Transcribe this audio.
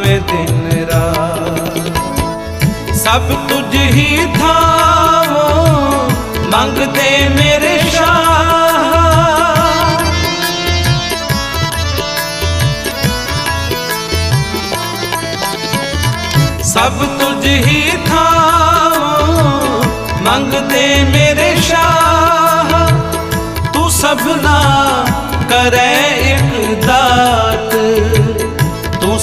ਆਵੇਂ ਦਿਨ ਰਾਤ। ਸਭ ਤੁਝ ਹੀ ਥਾਵੋ ਮੰਗਦੇ ਮੇਰੇ ਸ਼ਾਹ। ਸਭ ਤੁਝ ਹੀ ਥਾਵੋ ਮੰਗਦੇ ਮੇਰੇ ਸ਼ਾਹ। ਤੂੰ ਸਭਨਾ ਕਰੈ ਇੱਕ